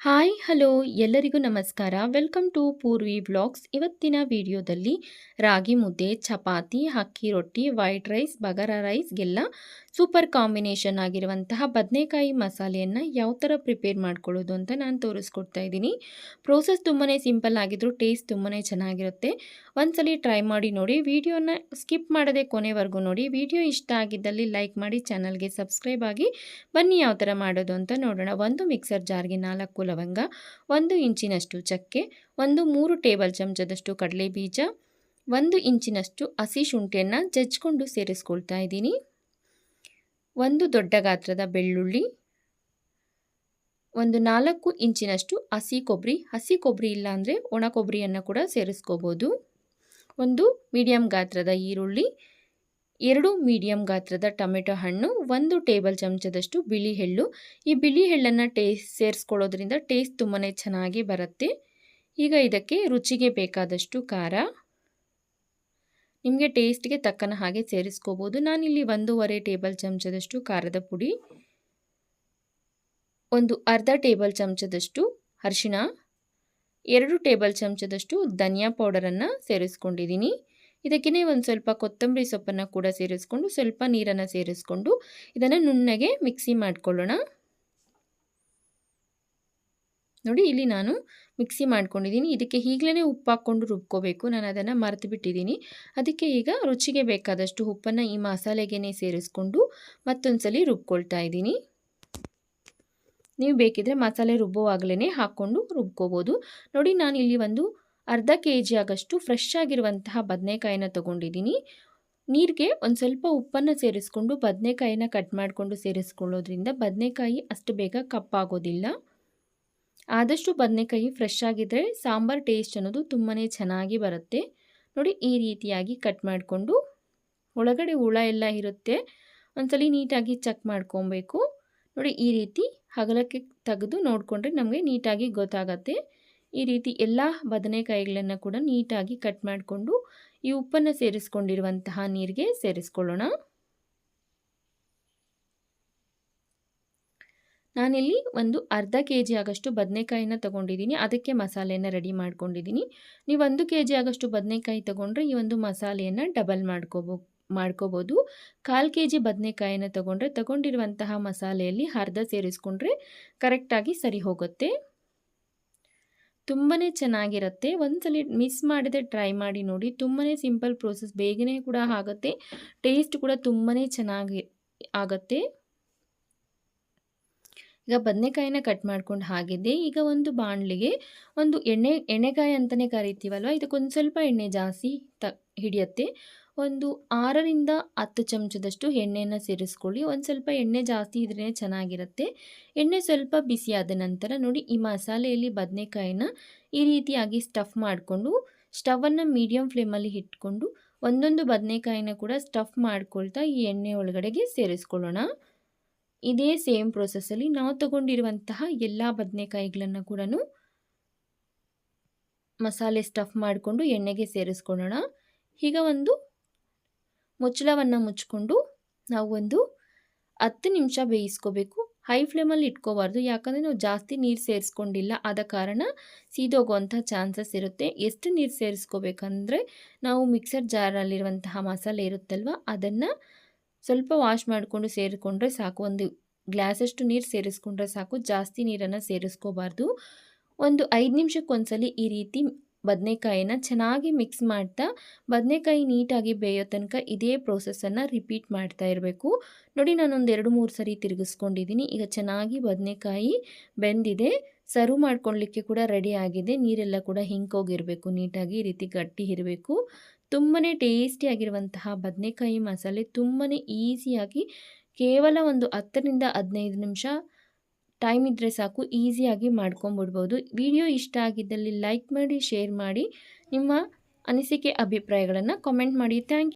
Hi, hello, ಎಲ್ಲರಿಗೂ ನಮಸ್ಕಾರ. Welcome to Purvi blogs ಇವತ್ತಿನ ವಿಡಿಯೋದಲ್ಲಿ ರಾಗಿ ಮುದ್ದೆ, ಚಪಾತಿ, ಅಕ್ಕಿ ರೊಟ್ಟಿ, ವೈಟ್ ರೈಸ್, ಬಗರ ರೈಸ್ಗೆಲ್ಲ ಸೂಪರ್ ಕಾಂಬಿನೇಷನ್ ಆಗಿರುವಂತಹ ಬದನೆಕಾಯಿ ಮಸಾಲೆಯನ್ನು ಯಾವ ಥರ ಪ್ರಿಪೇರ್ ಮಾಡ್ಕೊಳ್ಳೋದು ಅಂತ ನಾನು ತೋರಿಸ್ಕೊಡ್ತಾ ಇದ್ದೀನಿ. ಪ್ರೋಸೆಸ್ ತುಂಬಾ ಸಿಂಪಲ್ ಆಗಿದ್ರು, ಟೇಸ್ಟ್ ತುಂಬಾ ಚೆನ್ನಾಗಿರುತ್ತೆ. ಒಂದ್ಸಲಿ ಟ್ರೈ ಮಾಡಿ ನೋಡಿ. ವಿಡಿಯೋನ ಸ್ಕಿಪ್ ಮಾಡದೆ ಕೊನೆವರೆಗೂ ನೋಡಿ. ವಿಡಿಯೋ ಇಷ್ಟ ಆಗಿದ್ದಲ್ಲಿ ಲೈಕ್ ಮಾಡಿ, ಚಾನಲ್ಗೆ ಸಬ್ಸ್ಕ್ರೈಬ್ ಆಗಿ ಬನ್ನಿ ಯಾವ ಥರ ಮಾಡೋದು ಅಂತ ನೋಡೋಣ. ಒಂದು ಮಿಕ್ಸರ್ ಜಾರ್ಗೆ ನಾಲ್ಕು ಲವಂಗ, ಒಂದು ಇಂಚಿನಷ್ಟು ಚಕ್ಕೆ, ಒಂದು ಮೂರು ಟೇಬಲ್ ಚಮಚದಷ್ಟು ಕಡಲೆ ಬೀಜ, ಒಂದು ಇಂಚಿನಷ್ಟು ಹಸಿ ಶುಂಠಿಯನ್ನು ಜಜ್ಜಿಕೊಂಡು ಸೇರಿಸ್ಕೊಳ್ತಾ ಇದ್ದೀನಿ. ಒಂದು ದೊಡ್ಡ ಗಾತ್ರದ ಬೆಳ್ಳುಳ್ಳಿ, ಒಂದು ನಾಲ್ಕು ಇಂಚಿನಷ್ಟು ಹಸಿ ಕೊಬ್ಬರಿ. ಹಸಿ ಕೊಬ್ಬರಿ ಇಲ್ಲಾಂದರೆ ಒಣ ಕೊಬ್ಬರಿಯನ್ನು ಕೂಡ ಸೇರಿಸ್ಕೋಬೋದು. ಒಂದು ಮೀಡಿಯಂ ಗಾತ್ರದ ಈರುಳ್ಳಿ ಎರಡು ಮೀಡಿಯಂ ಗಾತ್ರದ ಟೊಮೆಟೊ ಹಣ್ಣು, ಒಂದು ಟೇಬಲ್ ಚಮಚದಷ್ಟು ಬಿಳಿ ಎಳ್ಳು. ಈ ಬಿಳಿ ಎಳ್ಳನ್ನು ಟೇಸ್ಟ್ ಸೇರಿಸ್ಕೊಳ್ಳೋದ್ರಿಂದ ಟೇಸ್ಟ್ ತುಂಬಾ ಚೆನ್ನಾಗಿ ಬರುತ್ತೆ. ಈಗ ಇದಕ್ಕೆ ರುಚಿಗೆ ಬೇಕಾದಷ್ಟು ಖಾರ. ನಿಮಗೆ ಟೇಸ್ಟ್ಗೆ ತಕ್ಕನ ಹಾಗೆ ಸೇರಿಸ್ಕೋಬೋದು. ನಾನಿಲ್ಲಿ ಒಂದೂವರೆ ಟೇಬಲ್ ಚಮಚದಷ್ಟು ಖಾರದ ಪುಡಿ, ಒಂದು ಅರ್ಧ ಟೇಬಲ್ ಚಮಚದಷ್ಟು ಅರಿಶಿಣ, ಎರಡು ಟೇಬಲ್ ಚಮಚದಷ್ಟು ಧನಿಯಾ ಪೌಡರನ್ನು ಸೇರಿಸ್ಕೊಂಡಿದ್ದೀನಿ. ಇದಕ್ಕೇ ಒಂದು ಸ್ವಲ್ಪ ಕೊತ್ತಂಬರಿ ಸೊಪ್ಪನ್ನು ಕೂಡ ಸೇರಿಸ್ಕೊಂಡು ಸ್ವಲ್ಪ ನೀರನ್ನು ಸೇರಿಸ್ಕೊಂಡು ಇದನ್ನು ನುಣ್ಣಗೆ ಮಿಕ್ಸಿ ಮಾಡ್ಕೊಳ್ಳೋಣ. ನೋಡಿ ಇಲ್ಲಿ ನಾನು ಮಿಕ್ಸಿ ಮಾಡ್ಕೊಂಡಿದ್ದೀನಿ. ಇದಕ್ಕೆ ಈಗಲೇ ಉಪ್ಪು ಹಾಕ್ಕೊಂಡು ರುಬ್ಕೋಬೇಕು. ನಾನು ಅದನ್ನು ಮರೆತು ಬಿಟ್ಟಿದ್ದೀನಿ. ಅದಕ್ಕೆ ಈಗ ರುಚಿಗೆ ಬೇಕಾದಷ್ಟು ಉಪ್ಪನ್ನು ಈ ಮಸಾಲೆಗೆ ಸೇರಿಸ್ಕೊಂಡು ಮತ್ತೊಂದು ಸಲ ರುಬ್ಕೊಳ್ತಾ ಇದ್ದೀನಿ. ನೀವು ಬೇಕಿದ್ರೆ ಮಸಾಲೆ ರುಬ್ಬುವಾಗಲೇ ಹಾಕ್ಕೊಂಡು ರುಬ್ಕೋಬೋದು. ನೋಡಿ ನಾನು ಇಲ್ಲಿ ಒಂದು ಅರ್ಧ ಕೆ ಜಿ ಆಗಷ್ಟು ಫ್ರೆಶ್ ಆಗಿರುವಂತಹ ಬದನೆಕಾಯಿನ ತೊಗೊಂಡಿದ್ದೀನಿ. ನೀರಿಗೆ ಒಂದು ಸ್ವಲ್ಪ ಉಪ್ಪನ್ನು ಸೇರಿಸ್ಕೊಂಡು ಬದನೆಕಾಯಿನ ಕಟ್ ಮಾಡಿಕೊಂಡು ಸೇರಿಸ್ಕೊಳ್ಳೋದ್ರಿಂದ ಬದನೆಕಾಯಿ ಅಷ್ಟು ಬೇಗ ಕಪ್ಪಾಗೋದಿಲ್ಲ. ಆದಷ್ಟು ಬದನೆಕಾಯಿ ಫ್ರೆಶ್ ಆಗಿದ್ದರೆ ಸಾಂಬಾರು ಟೇಸ್ಟ್ ಅನ್ನೋದು ತುಂಬಾ ಚೆನ್ನಾಗಿ ಬರುತ್ತೆ. ನೋಡಿ, ಈ ರೀತಿಯಾಗಿ ಕಟ್ ಮಾಡಿಕೊಂಡು ಒಳಗಡೆ ಹುಳ ಎಲ್ಲ ಇರುತ್ತೆ. ಒಂದ್ಸಲಿ ನೀಟಾಗಿ ಚೆಕ್ ಮಾಡ್ಕೊಬೇಕು. ನೋಡಿ, ಈ ರೀತಿ ಹಗಲಕ್ಕೆ ತೆಗೆದು ನೋಡಿಕೊಂಡ್ರೆ ನಮಗೆ ನೀಟಾಗಿ ಗೊತ್ತಾಗತ್ತೆ. ಈ ರೀತಿ ಎಲ್ಲ ಬದನೆಕಾಯಿಗಳನ್ನು ಕೂಡ ನೀಟಾಗಿ ಕಟ್ ಮಾಡಿಕೊಂಡು ಈ ಉಪ್ಪನ್ನು ಸೇರಿಸ್ಕೊಂಡಿರುವಂತಹ ನೀರಿಗೆ ಸೇರಿಸ್ಕೊಳ್ಳೋಣ. ನಾನಿಲ್ಲಿ ಒಂದು ಅರ್ಧ ಕೆ ಜಿ ಆಗಷ್ಟು ಬದನೆಕಾಯಿನ ತೊಗೊಂಡಿದ್ದೀನಿ. ಅದಕ್ಕೆ ಮಸಾಲೆಯನ್ನು ರೆಡಿ ಮಾಡ್ಕೊಂಡಿದ್ದೀನಿ. ನೀವು ಒಂದು ಕೆ ಜಿ ಆಗಷ್ಟು ಬದನೆಕಾಯಿ ತೊಗೊಂಡ್ರೆ ಈ ಒಂದು ಮಸಾಲೆಯನ್ನು ಡಬಲ್ ಮಾಡ್ಕೋಬೋ, ಮಾಡ್ಕೋಬೋದು. ಕಾಲು ಕೆ ಜಿ ಬದನೆಕಾಯಿನ ತೊಗೊಂಡ್ರೆ ತಗೊಂಡಿರುವಂತಹ ಮಸಾಲೆಯಲ್ಲಿ ಅರ್ಧ ಸೇರಿಸ್ಕೊಂಡ್ರೆ ಕರೆಕ್ಟಾಗಿ ಸರಿ ಹೋಗುತ್ತೆ. ತುಂಬಾ ಚೆನ್ನಾಗಿರುತ್ತೆ. ಒಂದ್ಸಲ ಮಿಸ್ ಮಾಡಿದ್ರೆ ಟ್ರೈ ಮಾಡಿ ನೋಡಿ. ತುಂಬಾ ಸಿಂಪಲ್ ಪ್ರೋಸೆಸ್. ಬೇಗನೆ ಕೂಡ ಆಗುತ್ತೆ. ಟೇಸ್ಟ್ ಕೂಡ ತುಂಬಾ ಚೆನ್ನಾಗಿ ಆಗುತ್ತೆ. ಈಗ ಬದನೆಕಾಯಿನ ಕಟ್ ಮಾಡ್ಕೊಂಡು ಹಾಗಿದ್ದೆ. ಈಗ ಒಂದು ಬಾಣಲಿಗೆ ಒಂದು ಎಣ್ಣೆ, ಎಣ್ಣೆಕಾಯಿ ಅಂತಲೇ ಕರಿತೀವಲ್ವ? ಇದಕ್ಕೊಂದು ಸ್ವಲ್ಪ ಎಣ್ಣೆ ಜಾಸ್ತಿ ತ ಹಿಡಿಯುತ್ತೆ. ಒಂದು ಆರರಿಂದ ಹತ್ತು ಚಮಚದಷ್ಟು ಎಣ್ಣೆಯನ್ನು ಸೇರಿಸ್ಕೊಳ್ಳಿ. ಒಂದು ಸ್ವಲ್ಪ ಎಣ್ಣೆ ಜಾಸ್ತಿ ಇದ್ರೇ ಚೆನ್ನಾಗಿರುತ್ತೆ. ಎಣ್ಣೆ ಸ್ವಲ್ಪ ಬಿಸಿಯಾದ ನಂತರ ನೋಡಿ ಈ ಮಸಾಲೆಯಲ್ಲಿ ಬದನೆಕಾಯಿನ ಈ ರೀತಿಯಾಗಿ ಸ್ಟಫ್ ಮಾಡಿಕೊಂಡು ಸ್ಟವನ್ನು ಮೀಡಿಯಮ್ ಫ್ಲೇಮಲ್ಲಿ ಇಟ್ಕೊಂಡು ಒಂದೊಂದು ಬದನೆಕಾಯಿನ ಕೂಡ ಸ್ಟಫ್ ಮಾಡ್ಕೊಳ್ತಾ ಈ ಎಣ್ಣೆ ಒಳಗಡೆಗೆ ಸೇರಿಸ್ಕೊಳ್ಳೋಣ. ಇದೇ ಸೇಮ್ ಪ್ರೊಸೆಸ್ಸಲ್ಲಿ ನಾವು ತಗೊಂಡಿರುವಂತಹ ಎಲ್ಲ ಬದನೆಕಾಯಿಗಳನ್ನು ಕೂಡ ಮಸಾಲೆ ಸ್ಟಫ್ ಮಾಡಿಕೊಂಡು ಎಣ್ಣೆಗೆ ಸೇರಿಸ್ಕೊಳ್ಳೋಣ. ಈಗ ಒಂದು ಮುಚ್ಚಳವನ್ನು ಮುಚ್ಕೊಂಡು ನಾವು ಒಂದು ಹತ್ತು ನಿಮಿಷ ಬೇಯಿಸ್ಕೋಬೇಕು. ಹೈ ಫ್ಲೇಮಲ್ಲಿ ಇಟ್ಕೋಬಾರ್ದು. ಯಾಕಂದರೆ ನಾವು ಜಾಸ್ತಿ ನೀರು ಸೇರಿಸ್ಕೊಂಡಿಲ್ಲ. ಆದ ಕಾರಣ ಸೀದೋಗುವಂಥ ಚಾನ್ಸಸ್ ಇರುತ್ತೆ. ಎಷ್ಟು ನೀರು ಸೇರಿಸ್ಕೋಬೇಕಂದ್ರೆ ನಾವು ಮಿಕ್ಸರ್ ಜಾರಲ್ಲಿರುವಂತಹ ಮಸಾಲೆ ಇರುತ್ತಲ್ವ, ಅದನ್ನು ಸ್ವಲ್ಪ ವಾಶ್ ಮಾಡಿಕೊಂಡು ಸೇರಿಕೊಂಡ್ರೆ ಸಾಕು. ಒಂದು ಗ್ಲಾಸಷ್ಟು ನೀರು ಸೇರಿಸ್ಕೊಂಡ್ರೆ ಸಾಕು. ಜಾಸ್ತಿ ನೀರನ್ನು ಸೇರಿಸ್ಕೋಬಾರ್ದು. ಒಂದು ಐದು ನಿಮಿಷಕ್ಕೊಂದ್ಸಲಿ ಈ ರೀತಿ ಬದನೆಕಾಯಿನ ಚೆನ್ನಾಗಿ ಮಿಕ್ಸ್ ಮಾಡ್ತಾ, ಬದನೆಕಾಯಿ ನೀಟಾಗಿ ಬೇಯೋ ತನಕ ಇದೇ ಪ್ರೋಸೆಸ್ಸನ್ನು ರಿಪೀಟ್ ಮಾಡ್ತಾ ಇರಬೇಕು. ನೋಡಿ ನಾನೊಂದು ಎರಡು ಮೂರು ಸರಿ ತಿರುಗಿಸ್ಕೊಂಡಿದ್ದೀನಿ ಈಗ ಚೆನ್ನಾಗಿ ಬದನೆಕಾಯಿ ಬೆಂದಿದೆ. ಸರ್ವ್ ಮಾಡ್ಕೊಳ್ಲಿಕ್ಕೆ ಕೂಡ ರೆಡಿ ಆಗಿದೆ. ನೀರೆಲ್ಲ ಕೂಡ ಹಿಂಕೋಗಿರಬೇಕು. ನೀಟಾಗಿ ಈ ರೀತಿ ಗಟ್ಟಿ ಇರಬೇಕು. ತುಂಬಾ ಟೇಸ್ಟಿಯಾಗಿರುವಂತಹ ಬದನೆಕಾಯಿ ಮಸಾಲೆ ತುಂಬಾ ಈಸಿಯಾಗಿ ಕೇವಲ ಒಂದು ಹತ್ತರಿಂದ ಹದಿನೈದು ನಿಮಿಷ ಟೈಮ್ ಇದ್ದರೆ ಸಾಕು ಈಸಿಯಾಗಿ ಮಾಡ್ಕೊಂಬಿಡ್ಬೋದು. ವಿಡಿಯೋ ಇಷ್ಟ ಆಗಿದ್ದಲ್ಲಿ ಲೈಕ್ ಮಾಡಿ, ಶೇರ್ ಮಾಡಿ, ನಿಮ್ಮ ಅನಿಸಿಕೆ, ಅಭಿಪ್ರಾಯಗಳನ್ನು ಕಾಮೆಂಟ್ ಮಾಡಿ. ಥ್ಯಾಂಕ್